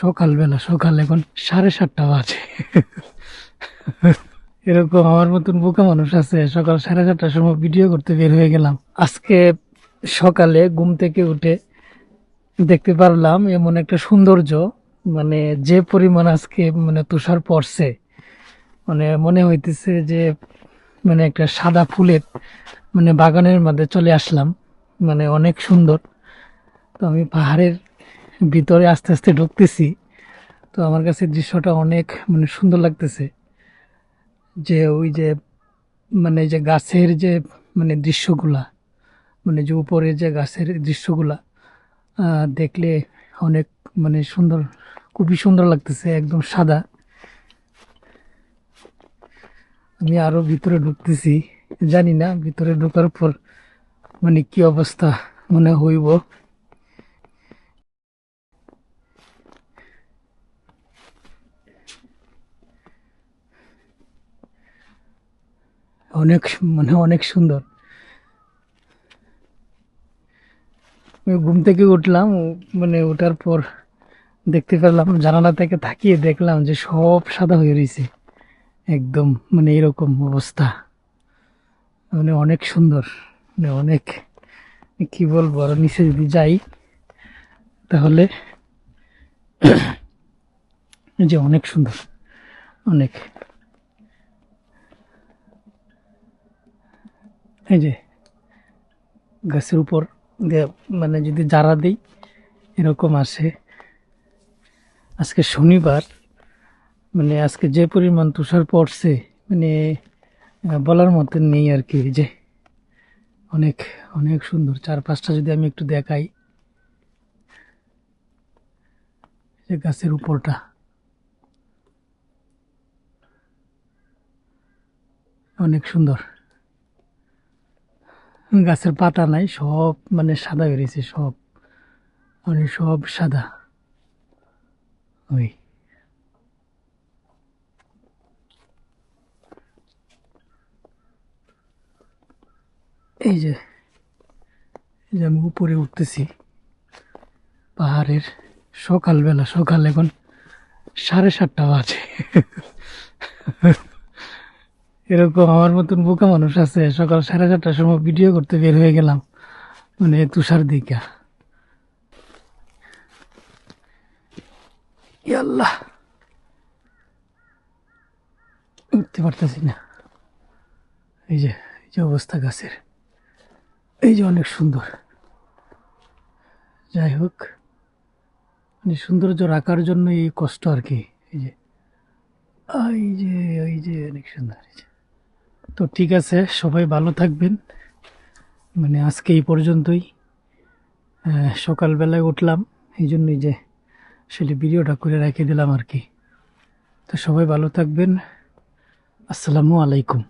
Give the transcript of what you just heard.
সকালবেলা, সকাল এখন সাড়ে সাতটা বাজে। এরকম আমার মতন বোকা মানুষ আছে, সকাল সাড়ে চারটার সময় ভিডিও করতে বের হয়ে গেলাম। আজকে সকালে ঘুম থেকে উঠে দেখতে পারলাম এমন একটা সৌন্দর্য মানে যে পরিমাণ আজকে মানে তুষার পড়ছে মানে মনে হইতেছে যে মানে একটা সাদা ফুলের মানে বাগানের মধ্যে চলে আসলাম মানে অনেক সুন্দর। তো আমি পাহাড়ের ভিতরে আস্তে আস্তে ঢুকতেছি, তো আমার কাছে দৃশ্যটা অনেক মানে সুন্দর লাগতেছে। যে ওই যে মানে যে গাছের যে মানে দৃশ্যগুলা মানে যে উপরে যে গাছের দৃশ্যগুলা দেখলে অনেক মানে সুন্দর, খুবই সুন্দর লাগতেছে, একদম সাদা। আমি আরও ভিতরে ঢুকতেছি, জানি না ভিতরে ঢোকার পর মানে কি অবস্থা, মনে হইব। অনেক মানে অনেক সুন্দর। ঘুম থেকে উঠলাম মানে ওঠার পর দেখতে পেলাম, জানালা থেকে থাকিয়ে দেখলাম যে সব সাদা হয়ে রয়েছে। একদম মানে এরকম অবস্থা। মানে অনেক সুন্দর মানে অনেক, কি বলব, আর নিচে যদি যাই, তাহলে যে অনেক সুন্দর, অনেক। এই যে গাছের উপর মানে যদি জারা দিই, এরকম আসে। আজকে শনিবার মানে আজকে যে পরিমাণ তুষার পড়ছে মানে বলার মতো নেই আর কি। যে অনেক অনেক সুন্দর। চার পাঁচটা যদি আমি একটু দেখাই যে গাছের উপরটা। অনেক সুন্দর। গাছের পাতা নাই, সব মানে সাদা বেরিয়েছে সব। মানে সব সাদা। ওই। এই যে এই যে আমি উপরে উঠতেছি। পাহাড়ের সকালবেলা, সকাল এখন সাড়ে সাতটা বাজে। এরকম আমার মতন বোকা মানুষ আছে, সকাল সাড়ে চারটার সময় ভিডিও করতে বের হয়ে গেলাম মানে তুষার দিকা। আল্লাহ উঠতে পারতেছি না। এই যে এই যে অবস্থা গাছের। এই যে অনেক সুন্দর। যাই হোক মানে সৌন্দর্য রাখার জন্য এই কষ্ট আর কি, এই যে। এই যে এই যে, অনেক সুন্দর, এই যে। তো ঠিক আছে, সবাই ভালো থাকবেন। মানে আজকে এই পর্যন্তই। সকালবেলায় উঠলাম এই জন্যই যে আসলে ভিডিওটা করে রেখে দিলাম আর কি। তো সবাই ভালো থাকবেন। আসসালামু আলাইকুম।